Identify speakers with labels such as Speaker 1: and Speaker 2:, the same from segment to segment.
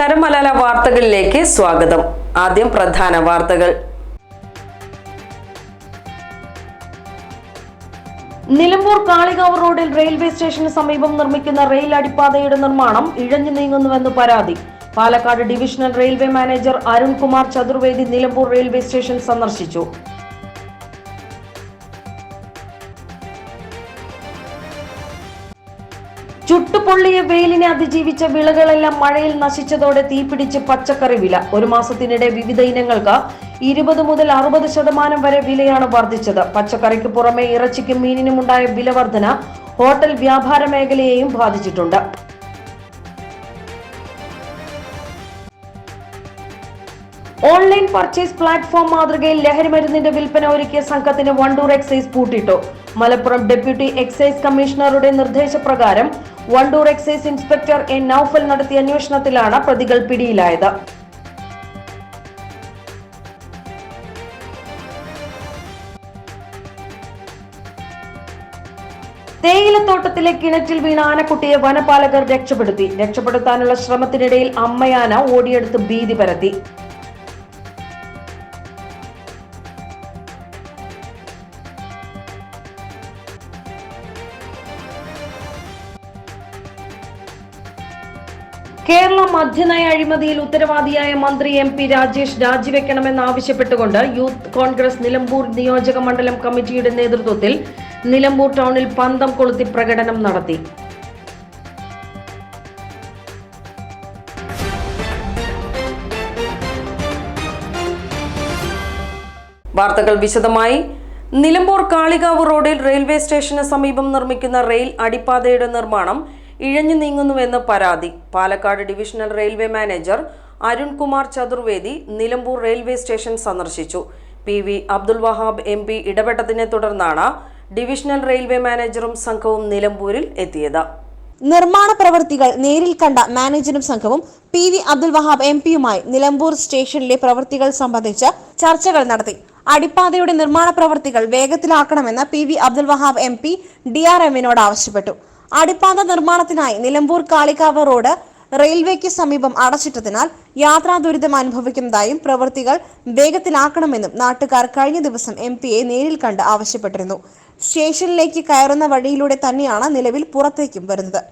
Speaker 1: നമസ്കാരം മലയാള വാർത്തകളിലേക്ക് സ്വാഗതം. ആദ്യം പ്രധാന വാർത്തകൾ.
Speaker 2: നിലമ്പൂർ കാളികാവ് റോഡിൽ റെയിൽവേ സ്റ്റേഷന് സമീപം നിർമ്മിക്കുന്ന റെയിൽ അടിപ്പാതയുടെ നിർമ്മാണം ഇഴഞ്ഞു നീങ്ങുന്നുവെന്ന് പരാതി. Palakkad divisional railway manager Arunkumar Chaturvedi Nilambur railway station സന്ദർശിച്ചു. ചുട്ടുപൊള്ളിയ വെയിലിനെ അതിജീവിച്ച വിളകളെല്ലാം മഴയിൽ നശിച്ചതോടെ തീപിടിച്ച് പച്ചക്കറി വില. ഒരു മാസത്തിനിടെ വിവിധ ഇനങ്ങൾക്ക് ഇരുപത് മുതൽ അറുപത് ശതമാനം വരെ വിലയാണ് വർദ്ധിച്ചത്. പച്ചക്കറിക്ക് പുറമെ ഇറച്ചിക്കും മീനിനും ഉണ്ടായ വില വർധന ഹോട്ടൽ വ്യാപാര മേഖലയെയും ബാധിച്ചിട്ടുണ്ട്. ഓൺലൈൻ പർച്ചേസ് പ്ലാറ്റ്ഫോം മാതൃകയിൽ ലഹരിമരുന്നിന്റെ വിൽപ്പന ഒരുക്കിയ സംഘത്തിന് വണ്ടൂർ എക്സൈസ് പൂട്ടിട്ടു. മലപ്പുറം ഡെപ്യൂട്ടി എക്സൈസ് കമ്മീഷണറുടെ നിർദ്ദേശപ്രകാരം Vandoor excise inspector N Noufal നടത്തിയ അന്വേഷണത്തിലാണ് പ്രതികൾ പിടിയിലായത്. തേയിലത്തോട്ടത്തിലെ കിണറ്റിൽ വീണ ആനക്കുട്ടിയെ വനപാലകർ രക്ഷപ്പെടുത്തി. രക്ഷപ്പെടുത്താനുള്ള ശ്രമത്തിനിടയിൽ അമ്മയാന ഓടിയെടുത്ത് ഭീതി പരത്തി. മദ്യനയ അഴിമതിയിൽ ഉത്തരവാദിയായ മന്ത്രി എം പി രാജേഷ് രാജിവെക്കണമെന്നാവശ്യപ്പെട്ടുകൊണ്ട് യൂത്ത് കോൺഗ്രസ് നിലമ്പൂർ നിയോജക മണ്ഡലം കമ്മിറ്റിയുടെ നേതൃത്വത്തിൽ നിലമ്പൂർ ടൗണിൽ പന്തം കൊളുത്തി പ്രകടനം നടത്തി.
Speaker 1: വാർത്തകൾ വിശദമായി. നിലമ്പൂർ കാളികാവ് റോഡിൽ റെയിൽവേ സ്റ്റേഷന് സമീപം നിർമ്മിക്കുന്ന റെയിൽ അടിപ്പാതയുടെ നിർമ്മാണം ഇഴഞ്ഞു നീങ്ങുന്നുവെന്ന് പരാതി. Palakkad divisional railway manager Arunkumar Chaturvedi Nilambur railway station സന്ദർശിച്ചു. P V Abdul Wahab M P ഇടപെട്ടതിനെ തുടർന്നാണ് ഡിവിഷണൽ റെയിൽവേ മാനേജറും സംഘവും നിലമ്പൂരിൽ എത്തിയത്.
Speaker 3: നിർമ്മാണ പ്രവൃത്തികൾ നേരിൽ കണ്ട മാനേജറും സംഘവും P V Abdul Wahab M പിയുമായി നിലമ്പൂർ സ്റ്റേഷനിലെ പ്രവൃത്തികൾ സംബന്ധിച്ച് ചർച്ചകൾ നടത്തി. അടിപ്പാതയുടെ നിർമ്മാണ പ്രവൃത്തികൾ വേഗത്തിലാക്കണമെന്ന് P V Abdul Wahab M P D R എമ്മിനോട് ആവശ്യപ്പെട്ടു. അടിപ്പാത നിർമ്മാണത്തിനായി നിലമ്പൂർ കാളികാവ് റോഡ് റെയിൽവേക്ക് സമീപം അടച്ചിട്ടതിനാൽ യാത്രാ ദുരിതം അനുഭവിക്കുന്നതായും പ്രവൃത്തികൾ വേഗത്തിലാക്കണമെന്നും നാട്ടുകാർ കഴിഞ്ഞ ദിവസം എം പിയെ നേരിൽ കണ്ട് ആവശ്യപ്പെട്ടിരുന്നു. സ്റ്റേഷനിലേക്ക് കയറുന്ന വഴിയിലൂടെ തന്നെയാണ് നിലവിൽ പുറത്തേക്കും വരുന്നത്.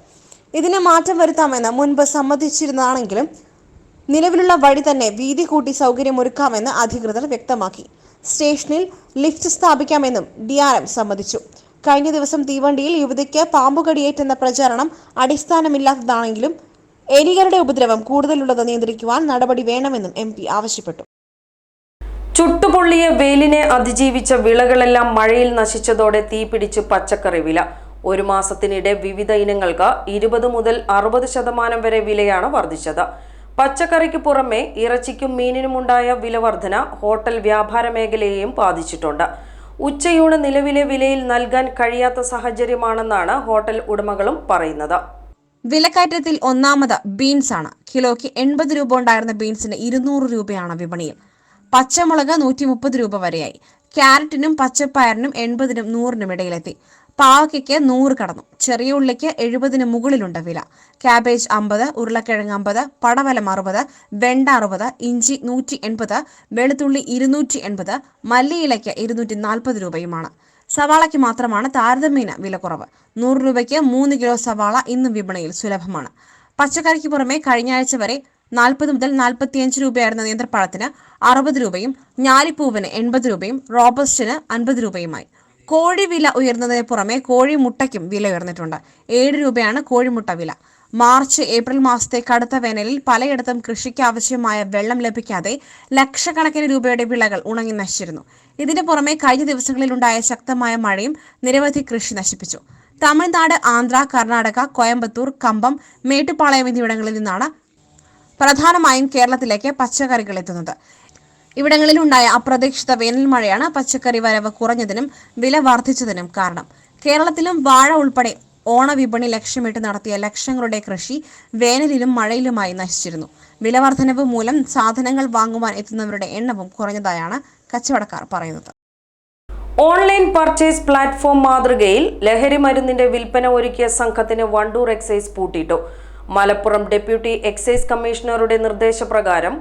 Speaker 3: ഇതിന് മാറ്റം വരുത്താമെന്ന് മുൻപ് സമ്മതിച്ചിരുന്നാണെങ്കിലും നിലവിലുള്ള വഴി തന്നെ വീതി കൂട്ടി സൗകര്യമൊരുക്കാമെന്ന് അധികൃതർ വ്യക്തമാക്കി. സ്റ്റേഷനിൽ ലിഫ്റ്റ് സ്ഥാപിക്കാമെന്നും ഡി സമ്മതിച്ചു. കഴിഞ്ഞ ദിവസം തീവണ്ടിയിൽ യുവതിക്ക് പാമ്പുകടിയേറ്റെന്ന പ്രചാരണം അടിസ്ഥാനമില്ലാത്തതാണെങ്കിലും എലികളുടെ ഉപദ്രവം കൂടുതലുള്ളത് നിയന്ത്രിക്കുവാൻ നടപടി വേണമെന്നും എം പി ആവശ്യപ്പെട്ടു.
Speaker 1: ചുട്ടുപൊള്ളിയ വെയിലിനെ അതിജീവിച്ച വിളകളെല്ലാം മഴയിൽ നശിച്ചതോടെ തീപിടിച്ച് പച്ചക്കറി വില. ഒരു മാസത്തിനിടെ വിവിധ ഇനങ്ങൾക്ക് ഇരുപത് മുതൽ അറുപത് ശതമാനം വരെ വിലയാണ് വർദ്ധിച്ചത്. പച്ചക്കറിക്ക് പുറമെ ഇറച്ചിക്കും മീനിനുമുണ്ടായ വില വർധന ഹോട്ടൽ വ്യാപാര മേഖലയെയും ബാധിച്ചിട്ടുണ്ട്. ഉച്ചയൂണ് നിലവിലെ വിലയിൽ നൽകാൻ കഴിയാത്ത സാഹചര്യമാണെന്നാണ് ഹോട്ടൽ ഉടമകളും പറയുന്നത്.
Speaker 3: വിലക്കയറ്റത്തിൽ ഒന്നാമത് ബീൻസ് ആണ്. കിലോയ്ക്ക് എൺപത് രൂപ ഉണ്ടായിരുന്ന ബീൻസിന് ഇരുന്നൂറ് രൂപയാണ് വിപണിയിൽ. പച്ചമുളക് നൂറ്റി മുപ്പത് രൂപ വരെയായി. ക്യാരറ്റിനും പച്ചപ്പയറിനും എൺപതിനും നൂറിനും ഇടയിലെത്തി. പാവയ്ക്ക് നൂറ് കടന്നു. ചെറിയ ഉള്ളിക്ക് എഴുപതിന് മുകളിലുണ്ട് വില. ക്യാബേജ് അമ്പത് ഉരുളക്കിഴങ്ങ് അമ്പത് പടവലം അറുപത് വെണ്ട അറുപത് ഇഞ്ചി നൂറ്റി എൺപത് വെളുത്തുള്ളി ഇരുന്നൂറ്റി എൺപത് മല്ലിയിലയ്ക്ക് ഇരുന്നൂറ്റി നാൽപ്പത് രൂപയുമാണ്. സവാളയ്ക്ക് മാത്രമാണ് താരതമ്യേന വില കുറവ്. നൂറ് രൂപയ്ക്ക് മൂന്ന് കിലോ സവാള ഇന്നും വിപണിയിൽ സുലഭമാണ്. പച്ചക്കറിക്ക് പുറമെ കഴിഞ്ഞ ആഴ്ച വരെ നാൽപ്പത് മുതൽ നാൽപ്പത്തിയഞ്ച് രൂപയായിരുന്ന നേന്ത്രപ്പഴത്തിന് അറുപത് രൂപയും ഞാലിപ്പൂവിന് എൺപത് രൂപയും റോബസ്റ്റിന് അൻപത് രൂപയുമായി. കോഴി വില ഉയർന്നതിന് പുറമെ കോഴി മുട്ടയ്ക്കും വില ഉയർന്നിട്ടുണ്ട്. ഏഴ് രൂപയാണ് കോഴിമുട്ട വില. മാർച്ച് ഏപ്രിൽ മാസത്തെ കടുത്ത വേനലിൽ പലയിടത്തും കൃഷിക്ക് ആവശ്യമായ വെള്ളം ലഭിക്കാതെ ലക്ഷക്കണക്കിന് രൂപയുടെ വിളകൾ ഉണങ്ങി നശിച്ചിരുന്നു. ഇതിനു പുറമെ കഴിഞ്ഞ ദിവസങ്ങളിലുണ്ടായ ശക്തമായ മഴയും നിരവധി കൃഷി നശിപ്പിച്ചു. തമിഴ്നാട് ആന്ധ്ര കർണാടക കോയമ്പത്തൂർ കമ്പം മേട്ടുപ്പാളയം എന്നിവിടങ്ങളിൽ നിന്നാണ് പ്രധാനമായും കേരളത്തിലേക്ക് പച്ചക്കറികൾ എത്തുന്നത്. ഇവിടങ്ങളിലുണ്ടായ അപ്രതീക്ഷിത വേനൽ മഴയാണ് പച്ചക്കറി വരവ് കുറഞ്ഞതിനും വില വർദ്ധിച്ചതിനും കാരണം. കേരളത്തിലും വാഴ ഉൾപ്പെടെ ഓണവിപണി ലക്ഷ്യമിട്ട് നടത്തിയ ലക്ഷങ്ങളുടെ കൃഷി വേനലിലും മഴയിലുമായി നശിച്ചിരുന്നു. വിലവർദ്ധനവ് മൂലം സാധനങ്ങൾ വാങ്ങുവാൻ എത്തുന്നവരുടെ എണ്ണവും കുറഞ്ഞതായാണ് കച്ചവടക്കാർ പറയുന്നത്.
Speaker 1: ഓൺലൈൻ പർച്ചേസ് പ്ലാറ്റ്ഫോം മാതൃകയിൽ ലഹരി മരുന്നിന്റെ വിൽപ്പന ഒരുക്കിയ സംഘത്തിന് വണ്ടൂർ എക്സൈസ് പൂട്ടിയിട്ടു. മലപ്പുറം ഡെപ്യൂട്ടി എക്സൈസ് കമ്മീഷണറുടെ നിർദ്ദേശപ്രകാരം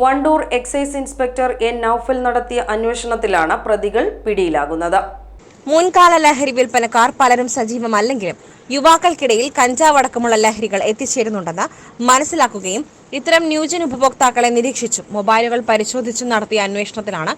Speaker 1: Vandoor excise inspector N Noufal നടത്തിയ അന്വേഷണത്തിലാണ് പ്രതികൾ പിടിയിലാകുന്നത്.
Speaker 3: മുൻകാല ലഹരി വിൽപ്പനക്കാർ പലരും സജീവമല്ലെങ്കിലും യുവാക്കൾക്കിടയിൽ കഞ്ചാവ് അടക്കമുള്ള ലഹരികൾ എത്തിച്ചേരുന്നുണ്ടെന്ന് മനസ്സിലാക്കുകയും ഇത്തരം ന്യൂജൻ ഉപഭോക്താക്കളെ നിരീക്ഷിച്ചും മൊബൈലുകൾ പരിശോധിച്ചും നടത്തിയ അന്വേഷണത്തിലാണ്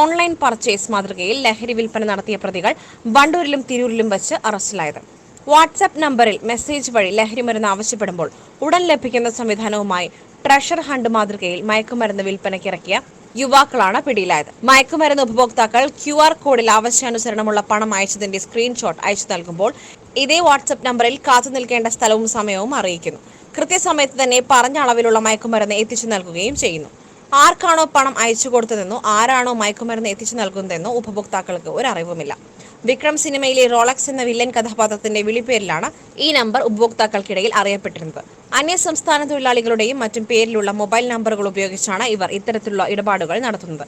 Speaker 3: ഓൺലൈൻ പർച്ചേസ് മാതൃകയിൽ ലഹരി വിൽപ്പന നടത്തിയ പ്രതികൾ ബണ്ടൂരിലും തിരൂരിലും വച്ച് അറസ്റ്റിലായത്. വാട്സാപ്പ് നമ്പറിൽ മെസ്സേജ് വഴി ലഹരി മരുന്ന് ആവശ്യപ്പെടുമ്പോൾ ഉടൻ ലഭിക്കുന്ന സംവിധാനവുമായി ട്രഷർ ഹണ്ട് മാതൃകയിൽ മയക്കുമരുന്ന് വിൽപ്പനയ്ക്കിറക്കിയ യുവാക്കളാണ് പിടിയിലായത്. മയക്കുമരുന്ന് ഉപഭോക്താക്കൾ ക്യു ആർ കോഡിൽ ആവശ്യാനുസരണമുള്ള പണം അയച്ചതിന്റെ സ്ക്രീൻഷോട്ട് അയച്ചു നൽകുമ്പോൾ ഇതേ വാട്സപ്പ് നമ്പറിൽ കാത്തു നിൽക്കേണ്ട സ്ഥലവും സമയവും അറിയിക്കുന്നു. കൃത്യസമയത്ത് തന്നെ പറഞ്ഞ അളവിലുള്ള മയക്കുമരുന്ന് എത്തിച്ചു നൽകുകയും ചെയ്യുന്നു. ആർക്കാണോ പണം അയച്ചു കൊടുത്തതെന്നോ ആരാണോ മയക്കുമരുന്ന് എത്തിച്ചു നൽകുന്നതെന്നോ ഉപഭോക്താക്കൾക്ക് ഒരു അറിവുമില്ല വിക്രം സിനിമയിലെ റോളക്സ് എന്ന വില്ലൻ കഥാപാത്രത്തിന്റെ വിളിപ്പേരിലാണ് ഈ നമ്പർ ഉപഭോക്താക്കൾക്കിടയിൽ അറിയപ്പെട്ടിരുന്നത്. അന്യ സംസ്ഥാന തൊഴിലാളികളുടെയും മറ്റും പേരിലുള്ള മൊബൈൽ നമ്പറുകൾ ഉപയോഗിച്ചാണ് ഇവർ ഇത്തരത്തിലുള്ള ഇടപാടുകൾ നടത്തുന്നത്.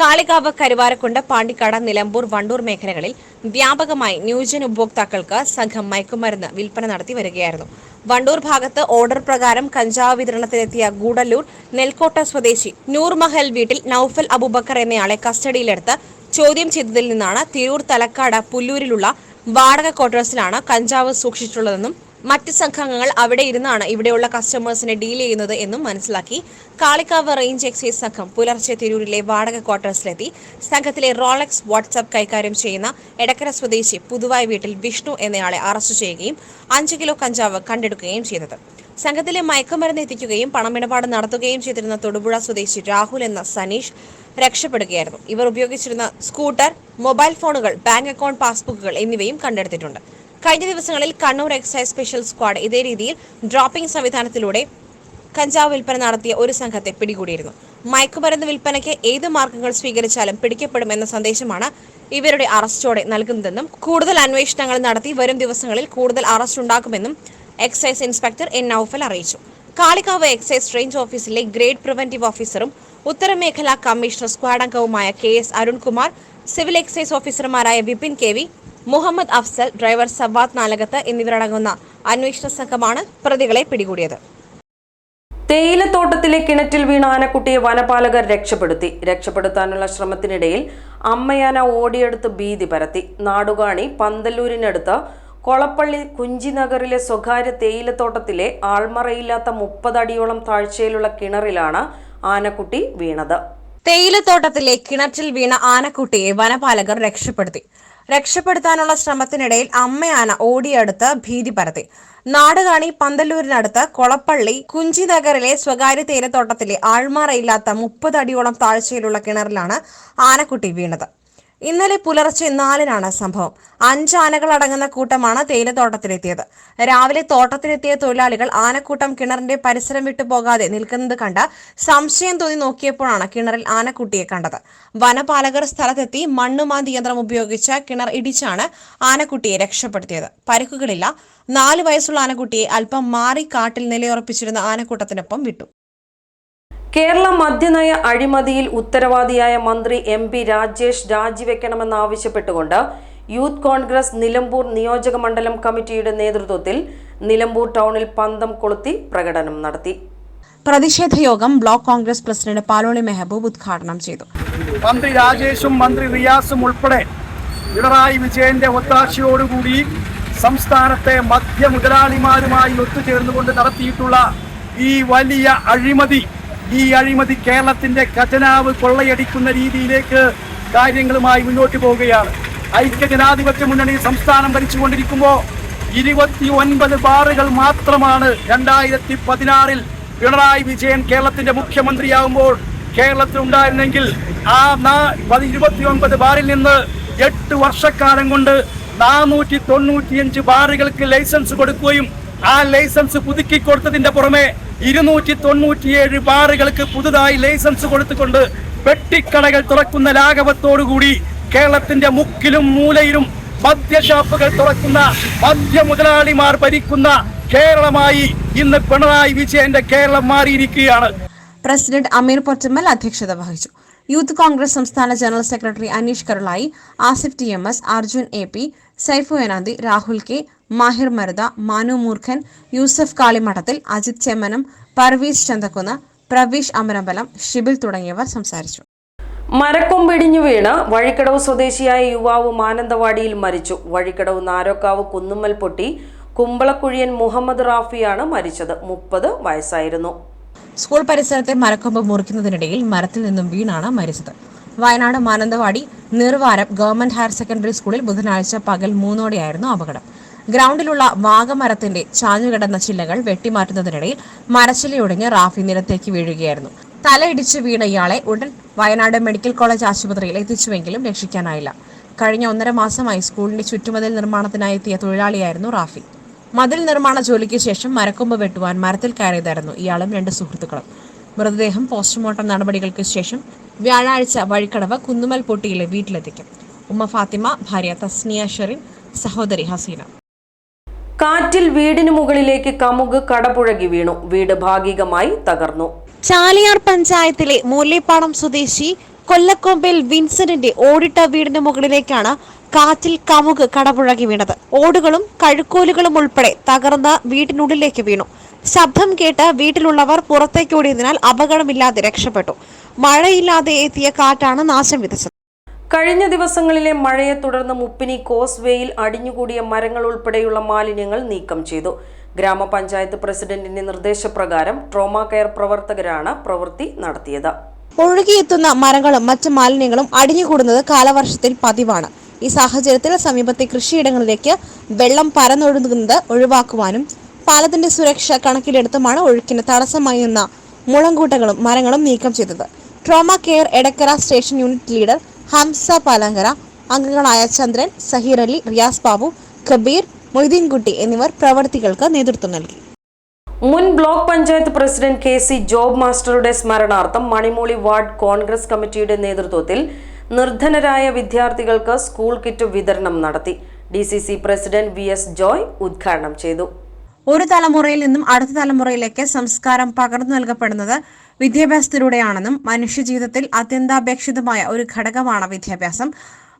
Speaker 3: കാളികാവ് കരുവാരക്കുണ്ട് പാണ്ടിക്കാട് നിലമ്പൂർ വണ്ടൂർ മേഖലകളിൽ വ്യാപകമായി ന്യൂജൻ ഉപഭോക്താക്കൾക്ക് സംഘം മയക്കുമരുന്ന് വിൽപ്പന നടത്തി വരികയായിരുന്നു. വണ്ടൂർ ഭാഗത്ത് ഓർഡർ പ്രകാരം കഞ്ചാവ് വിതരണത്തിനെത്തിയ ഗൂഡല്ലൂർ നെൽക്കോട്ട സ്വദേശി നൂർമഹൽ വീട്ടിൽ നൌഫൽ അബൂബക്കർ എന്നയാളെ കസ്റ്റഡിയിലെടുത്ത് ചോദ്യം ചെയ്തതിൽ നിന്നാണ് തിരൂർ തലക്കാട് പുല്ലൂരിലുള്ള വാടക ക്വാർട്ടേഴ്സിലാണ് കഞ്ചാവ് സൂക്ഷിച്ചിട്ടുള്ളതെന്നും മറ്റ് സംഘങ്ങൾ അവിടെ ഇരുന്നാണ് ഇവിടെയുള്ള കസ്റ്റമേഴ്സിനെ ഡീൽ ചെയ്യുന്നത് എന്നും മനസ്സിലാക്കി കാളിക്കാവ് റേഞ്ച് എക്സൈസ് സംഘം പുലർച്ചെ തിരൂരിലെ വാടക ക്വാർട്ടേഴ്സിലെത്തി സംഘത്തിലെ റോളക്സ് വാട്സാപ്പ് കൈകാര്യം ചെയ്യുന്ന എടക്കര സ്വദേശി പുതുവായ വീട്ടിൽ വിഷ്ണു എന്നയാളെ അറസ്റ്റ് ചെയ്യുകയും അഞ്ച് കിലോ കഞ്ചാവ് കണ്ടെടുക്കുകയും ചെയ്തത്. സംഘത്തിലെ മയക്കുമരുന്ന് എത്തിക്കുകയും പണമിടപാട് നടത്തുകയും ചെയ്തിരുന്ന തൊടുപുഴ സ്വദേശി രാഹുൽ എന്ന സനീഷ് രക്ഷപ്പെടുകയായിരുന്നു. ഇവർ ഉപയോഗിച്ചിരുന്ന സ്കൂട്ടർ മൊബൈൽ ഫോണുകൾ ബാങ്ക് അക്കൗണ്ട് പാസ്ബുക്കുകൾ എന്നിവയും കണ്ടെടുത്തിട്ടുണ്ട്. കഴിഞ്ഞ ദിവസങ്ങളിൽ കണ്ണൂർ എക്സൈസ് സ്പെഷ്യൽ സ്ക്വാഡ് ഇതേ രീതിയിൽ ഡ്രോപ്പിംഗ് സംവിധാനത്തിലൂടെ കഞ്ചാവ് വിൽപ്പന നടത്തിയ ഒരു സംഘത്തെ പിടികൂടിയിരുന്നു. മയക്കുമരുന്ന് വിൽപ്പനയ്ക്ക് ഏത് മാർഗങ്ങൾ സ്വീകരിച്ചാലും പിടിക്കപ്പെടുമെന്ന സന്ദേശമാണ് ഇവരുടെ അറസ്റ്റോടെ നൽകുന്നതെന്നും കൂടുതൽ അന്വേഷണങ്ങൾ നടത്തി വരും ദിവസങ്ങളിൽ കൂടുതൽ അറസ്റ്റ് ഉണ്ടാക്കുമെന്നും എക്സൈസ് ഇൻസ്പെക്ടർ എൻ നൌഫൽ അറിയിച്ചു. കാളികാവ് എക്സൈസ് റേഞ്ച് ഓഫീസിലെ ഗ്രേഡ് പ്രിവന്റീവ് ഓഫീസറും ഉത്തരമേഖല കമ്മീഷണർ സ്ക്വാഡ് അംഗവുമായ K S Arunkumar civil excise ഓഫീസർമാരായ Vipin K V Muhammad Afsal driver Savad Nalakath എന്നിവരടങ്ങുന്ന അന്വേഷണ സംഘമാണ് പ്രതികളെ പിടികൂടിയത്.
Speaker 1: തേയിലത്തോട്ടത്തിലെ കിണറ്റിൽ വീണ ആനക്കുട്ടിയെ വനപാലകർ രക്ഷപ്പെടുത്തി. രക്ഷപ്പെടുത്താനുള്ള ശ്രമത്തിനിടയിൽ അമ്മയാന ഓടിയെടുത്ത് ഭീതി പരത്തി. നാടുകാണി പന്തല്ലൂരിനടുത്ത് കൊളപ്പള്ളി കുഞ്ചിനഗറിലെ സ്വകാര്യ തേയിലത്തോട്ടത്തിലെ ആൾമറയില്ലാത്ത മുപ്പതടിയോളം താഴ്ചയിലുള്ള കിണറിലാണ് ആനക്കുട്ടി വീണത്.
Speaker 3: തേയിലത്തോട്ടത്തിലെ കിണറ്റിൽ വീണ ആനക്കുട്ടിയെ വനപാലകർ രക്ഷപ്പെടുത്തി. രക്ഷപ്പെടുത്താനുള്ള ശ്രമത്തിനിടയിൽ അമ്മയാന ഓടിയെടുത്ത് ഭീതി പരത്തി. നാടുകാണി പന്തല്ലൂരിനടുത്ത് കൊളപ്പള്ളി കുഞ്ചിനഗറിലെ സ്വകാര്യ തേയിലത്തോട്ടത്തിലെ ആൾമാറയില്ലാത്ത മുപ്പത് അടിയോളം താഴ്ചയിലുള്ള കിണറിലാണ് ആനക്കുട്ടി വീണത്. ഇന്നലെ പുലർച്ചെ നാലിനാണ് സംഭവം. അഞ്ച് ആനകൾ അടങ്ങുന്ന കൂട്ടമാണ് തേയിലത്തോട്ടത്തിലെത്തിയത്. രാവിലെ തോട്ടത്തിലെത്തിയ തൊഴിലാളികൾ ആനക്കൂട്ടം കിണറിന്റെ പരിസരം വിട്ടു പോകാതെ നിൽക്കുന്നത് കണ്ട് സംശയം തോന്നി നോക്കിയപ്പോഴാണ് കിണറിൽ ആനക്കുട്ടിയെ കണ്ടത്. വനപാലകർ സ്ഥലത്തെത്തി മണ്ണുമാന്തി യന്ത്രം ഉപയോഗിച്ച് കിണർ ഇടിച്ചാണ് ആനക്കുട്ടിയെ രക്ഷപ്പെടുത്തിയത്. പരിക്കുകളില്ല. നാല് വയസ്സുള്ള ആനക്കുട്ടിയെ അല്പം മാറി കാട്ടിൽ നിലയുറപ്പിച്ചിരുന്ന ആനക്കൂട്ടത്തിനൊപ്പം വിട്ടു.
Speaker 1: കേരള മദ്യനയ അഴിമതിയിൽ ഉത്തരവാദിയായ മന്ത്രി എം പി രാജേഷ് രാജിവെക്കണമെന്നാവശ്യപ്പെട്ടുകൊണ്ട് യൂത്ത് കോൺഗ്രസ് നിലമ്പൂർ നിയോജക മണ്ഡലം കമ്മിറ്റിയുടെ നേതൃത്വത്തിൽ നിലമ്പൂർ ടൗണിൽ പന്തം കൊളുത്തി പ്രകടനം നടത്തി.
Speaker 3: പ്രതിഷേധ യോഗം ബ്ലോക്ക് കോൺഗ്രസ് പ്രസിഡന്റ് പാലോളി മെഹബൂബ് ഉദ്ഘാടനം ചെയ്തു.
Speaker 4: മന്ത്രി രാജേഷും മന്ത്രി റിയാസും ഉൾപ്പെടെ പിണറായി വിജയന്റെ ഒത്താശയോടുകൂടി സംസ്ഥാനത്തെ മദ്യ മുതലാളിമാരുമായി ഒത്തുചേർന്നുകൊണ്ട് നടത്തിയിട്ടുള്ള ഈ വലിയ അഴിമതി ഈ അഴിമതി കേരളത്തിന്റെ ഖജനാവ് കൊള്ളയടിക്കുന്ന രീതിയിലേക്ക് കാര്യങ്ങളുമായി മുന്നോട്ട് പോവുകയാണ്. ഐക്യ ജനാധിപത്യ മുന്നണി സംസ്ഥാനം ഭരിച്ചുകൊണ്ടിരിക്കുമ്പോൾ ഇരുപത്തി ഒൻപത് ബാറുകൾ മാത്രമാണ് രണ്ടായിരത്തി പതിനാറിൽ പിണറായി വിജയൻ കേരളത്തിന്റെ മുഖ്യമന്ത്രിയാകുമ്പോൾ കേരളത്തിൽ ഉണ്ടായിരുന്നെങ്കിൽ ആ ഇരുപത്തി ഒൻപത് ബാറിൽ നിന്ന് എട്ട് വർഷക്കാലം കൊണ്ട് നാനൂറ്റി തൊണ്ണൂറ്റിയഞ്ച് ബാറുകൾക്ക് ലൈസൻസ് കൊടുക്കുകയും ആ ലൈസൻസ് പുതുക്കി കൊടുത്തതിന്റെ പുറമെ ഇരുന്നൂറ്റി തൊണ്ണൂറ്റിയേഴ് ബാറുകൾക്ക് പുതുതായി ലൈസൻസ് കൊടുത്തുകൊണ്ട് പെട്ടിക്കടകൾ തുറക്കുന്ന ലാഘവത്തോടുകൂടി കേരളത്തിന്റെ മുക്കിലും മൂലയിലും മദ്യഷാപ്പുകൾ തുറക്കുന്ന മദ്യ മുതലാളിമാർ ഭരിക്കുന്ന കേരളമായി ഇന്ന് പിണറായി വിജയന്റെ കേരളം മാറിയിരിക്കുകയാണ്.
Speaker 3: പ്രസിഡന്റ് അമീർ പൊറ്റമ്മൽ അധ്യക്ഷത വഹിച്ചു. യൂത്ത് കോൺഗ്രസ് സംസ്ഥാന general secretary Aneesh Karulai Asif T M S Arjun A P Saifu Enanthi Rahul K Mahir Marutha Manu Moorkhan Yusuf Kalimadathil Ajith Chemmanam Parvez Chanthakkunnu Praveesh Amarambalam Shibil തുടങ്ങിയവർ സംസാരിച്ചു.
Speaker 1: മരക്കൊമ്പിടിഞ്ഞു വീണ് വഴിക്കടവ് സ്വദേശിയായ യുവാവ് മാനന്തവാടിയിൽ മരിച്ചു. വഴിക്കടവ് നാരോക്കാവ് കുന്നുമ്മൽ പൊട്ടി കുമ്പളക്കുഴിയൻ മുഹമ്മദ് റാഫിയാണ് മരിച്ചത്. മുപ്പത് വയസ്സായിരുന്നു.
Speaker 3: സ്കൂൾ പരിസരത്തെ മരക്കൊമ്പ് മുറിക്കുന്നതിനിടയിൽ മരത്തിൽ നിന്നും വീണാണ് മരിച്ചത്. Wayanad Mananthavady Nirvaram government higher secondary സ്കൂളിൽ ബുധനാഴ്ച പകൽ മൂന്നോടെയായിരുന്നു അപകടം. ഗ്രൗണ്ടിലുള്ള വാഗമരത്തിന്റെ ചാഞ്ഞുകിടന്ന ചില്ലകൾ വെട്ടിമാറ്റുന്നതിനിടയിൽ മരച്ചില്ലയൊടിഞ്ഞ് റാഫി നിലത്തേക്ക് വീഴുകയായിരുന്നു. തലയിടിച്ച് വീണ ഇയാളെ ഉടൻ വയനാട് മെഡിക്കൽ കോളേജ് ആശുപത്രിയിൽ എത്തിച്ചുവെങ്കിലും രക്ഷിക്കാനായില്ല. കഴിഞ്ഞ ഒന്നര മാസമായി സ്കൂളിന്റെ ചുറ്റുമതിൽ നിർമ്മാണത്തിനായി എത്തിയ തൊഴിലാളിയായിരുന്നു റാഫി. മതിൽ നിർമ്മാണ ജോലിക്ക് ശേഷം മരക്കൊമ്പ് വെട്ടുവാൻ മരത്തിൽ കയറിയതായിരുന്നു ഇയാളും രണ്ട് സുഹൃത്തുക്കളും. മൃതദേഹം പോസ്റ്റ്മോർട്ടം നടപടികൾക്ക് ശേഷം വ്യാഴാഴ്ച വഴിക്കടവ് കുന്നുമൽ പൊട്ടിയിലെ വീട്ടിലെത്തിക്കും. ഉമ്മ ഫാത്തിമ ഭാര്യ തസ്നിയ ഷെറിൻ സഹോദരി ഹസീന.
Speaker 1: കാറ്റിൽ വീടിനു മുകളിലേക്ക് കമുക് കടപുഴകി വീണു. വീട് ഭാഗികമായി തകർന്നു.
Speaker 5: ചാലിയാർ പഞ്ചായത്തിലെ മൂല്യപ്പാടം സ്വദേശി കൊല്ലക്കൊമ്പയിൽ വിൻസെന്റിന്റെ ഓടിട്ട വീടിന് മുകളിലേക്കാണ് കാറ്റിൽ കമുക് കടപുഴകി വീണത്. ഓടുകളും കഴുക്കോലുകളും ഉൾപ്പെടെ തകർന്ന വീട്ടിനുള്ളിലേക്ക് വീണു. ശബ്ദം കേട്ട് വീട്ടിലുള്ളവർ പുറത്തേക്കോടിയതിനാൽ അപകടമില്ലാതെ രക്ഷപ്പെട്ടു. മഴയില്ലാതെ എത്തിയ കാറ്റാണ് നാശം വിതച്ചത്.
Speaker 1: കഴിഞ്ഞ ദിവസങ്ങളിലെ മഴയെ തുടർന്ന് മുപ്പിനി കോസ്വേയിൽ അടിഞ്ഞുകൂടിയ മരങ്ങൾ ഉൾപ്പെടെയുള്ള മാലിന്യങ്ങൾ നീക്കം ചെയ്തു. ഗ്രാമപഞ്ചായത്ത് പ്രസിഡന്റിന്റെ നിർദ്ദേശപ്രകാരം ട്രോമ കെയർ പ്രവർത്തകരാണ് പ്രവൃത്തി നടത്തിയത്.
Speaker 5: ഒഴുകിയെത്തുന്ന മരങ്ങളും മറ്റ് മാലിന്യങ്ങളും അടിഞ്ഞുകൂടുന്നത് കാലവർഷത്തിൽ പതിവാണ്. ഈ സാഹചര്യത്തിൽ സമീപത്തെ കൃഷിയിടങ്ങളിലേക്ക് വെള്ളം പരന്നൊഴുകുന്നത് ഒഴിവാക്കുവാനും പാലത്തിന്റെ സുരക്ഷ കണക്കിലെടുത്തുമാണ് ഒഴുക്കിന് തടസ്സമായി നിന്ന മുളങ്കൂട്ടങ്ങളും മരങ്ങളും നീക്കം ചെയ്തത്. Trauma care Edakkara station unit leader Hamsa Palankara അംഗങ്ങളായ ചന്ദ്രൻ സഹീർ അലി റിയാസ് ബാബു കബീർ മൊയ്തീൻകുട്ടി എന്നിവർ പ്രവർത്തികൾക്ക് നേതൃത്വം നൽകി.
Speaker 1: മുൻ block panchayat president K C Job മാസ്റ്ററുടെ സ്മരണാർത്ഥം മണിമൂളി വാർഡ് കോൺഗ്രസ് കമ്മിറ്റിയുടെ നേതൃത്വത്തിൽ നിർധനരായ വിദ്യാർത്ഥികൾക്ക് സ്കൂൾ കിറ്റ് വിതരണം നടത്തി. D president V S Joy ഉദ്ഘാടനം ചെയ്തു.
Speaker 3: ഒരു തലമുറയിൽ നിന്നും അടുത്ത തലമുറയിലേക്ക് സംസ്കാരം പകർന്നു നൽകപ്പെടുന്നത് വിദ്യാഭ്യാസത്തിലൂടെയാണെന്നും മനുഷ്യജീവിതത്തിൽ അത്യന്താപേക്ഷിതമായ ഒരു ഘടകമാണ് വിദ്യാഭ്യാസം.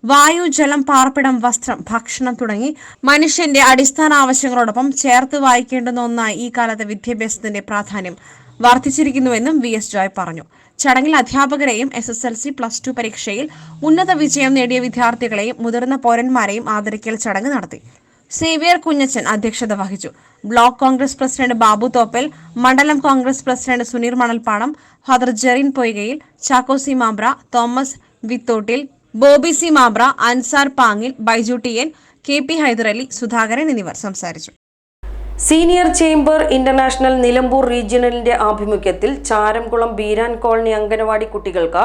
Speaker 3: വായു ജലം പാർപ്പിടം വസ്ത്രം ഭക്ഷണം തുടങ്ങി മനുഷ്യന്റെ അടിസ്ഥാന ആവശ്യങ്ങളോടൊപ്പം ചേർത്ത് വായിക്കേണ്ടുന്ന ഒന്നായി ഈ കാലത്തെ വിദ്യാഭ്യാസത്തിന്റെ പ്രാധാന്യം. വർദ്ധിച്ചിരിക്കുന്നുവെന്നും വി എസ് ജോയ് പറഞ്ഞു. ചടങ്ങിൽ അധ്യാപകരെയും S S L C plus two പരീക്ഷയിൽ ഉന്നത വിജയം നേടിയ വിദ്യാർത്ഥികളെയും മുതിർന്ന പൗരന്മാരെയും ആദരിക്കൽ ചടങ്ങ് നടത്തി. സേവിയർ കുഞ്ഞച്ചൻ അധ്യക്ഷത വഹിച്ചു. ബ്ലോക്ക് കോൺഗ്രസ് പ്രസിഡന്റ് ബാബു തോപ്പൽ മണ്ഡലം Congress president Suneer Manalpadam father Jerin Poykayil Chackosi Mabra Thomas Vithottil Bobby C Mabra Ansar Pangil Baiju T N K P Hyderali Sudhakaran എന്നിവർ സംസാരിച്ചു.
Speaker 1: സീനിയർ ചേംബർ ഇന്റർനാഷണൽ നിലമ്പൂർ റീജിയണലിന്റെ ആഭിമുഖ്യത്തിൽ ചാരംകുളം ബീരാൻ കോളനി അംഗനവാടി കുട്ടികൾക്ക്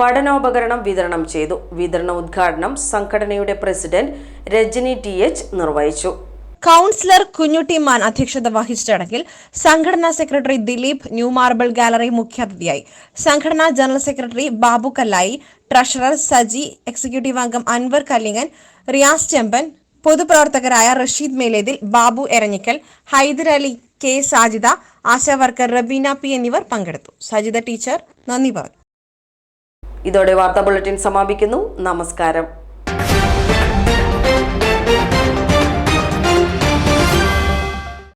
Speaker 1: പഠനോപകരണം വിതരണം ചെയ്തു. വിതരണ ഉദ്ഘാടനം സംഘടനയുടെ പ്രസിഡന്റ് രജനി ടി എച്ച് നിർവഹിച്ചു.
Speaker 3: കൗൺസിലർ കുഞ്ഞുട്ടി മാൻ അധ്യക്ഷത വഹിച്ച ചടങ്ങിൽ സംഘടനാ secretary Dileep new marble gallery മുഖ്യാതിഥിയായി. സംഘടനാ general secretary Babu Kallai treasurer Saji executive അംഗം Anwar Kallingal Riyas Chemban പൊതുപ്രവർത്തകരായ Rasheed Melethil Babu Eranhikkal Hyderali K Sajida ASHA worker Rabeena P എന്നിവർ പങ്കെടുത്തു. സജിദ ടീച്ചർ നന്ദി പറഞ്ഞു.
Speaker 1: ഇതോടെ വാർത്താ ബുള്ളറ്റിൻ സമാപിക്കുന്നു. നമസ്കാരം.